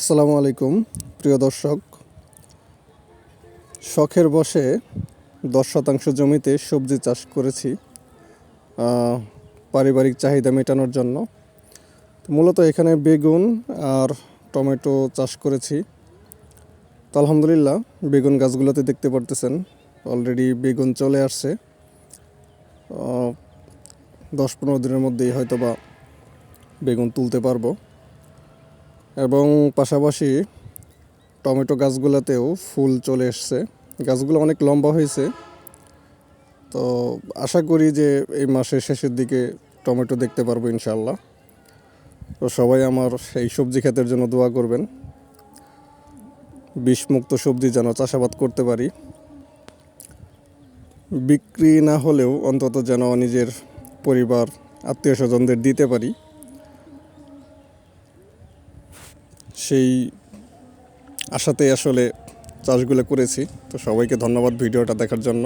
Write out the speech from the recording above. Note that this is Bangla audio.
আসসালামু আলাইকুম, প্রিয় দর্শক। শখের বসে দশ শতাংশ জমিতে সবজি চাষ করেছি পারিবারিক চাহিদা মেটানোর জন্য। মূলত এখানে বেগুন আর টমেটো চাষ করেছি। তো আলহামদুলিল্লাহ, বেগুন গাছগুলোতে দেখতে পারতেছেন অলরেডি বেগুন চলে আসছে। দশ পনেরো দিনের মধ্যেই হয়তো বা বেগুন তুলতে পারব। এবং পাশাপাশি টমেটো গাছগুলোতেও ফুল চলে এসছে। গাছগুলো অনেক লম্বা হয়েছে। তো আশা করি যে এই মাসের শেষের দিকে টমেটো দেখতে পারব ইনশাল্লাহ তো সবাই আমার এই সবজি ক্ষেতের জন্য দোয়া করবেন। বিষমুক্ত সবজি যেন চাষাবাদ করতে পারি। বিক্রি না হলেও অন্তত যেন নিজের পরিবার, আত্মীয় স্বজনদের দিতে পারি। সেই আশাতেই আসলে চাষগুলো করেছি। তো সবাইকে ধন্যবাদ ভিডিওটা দেখার জন্য।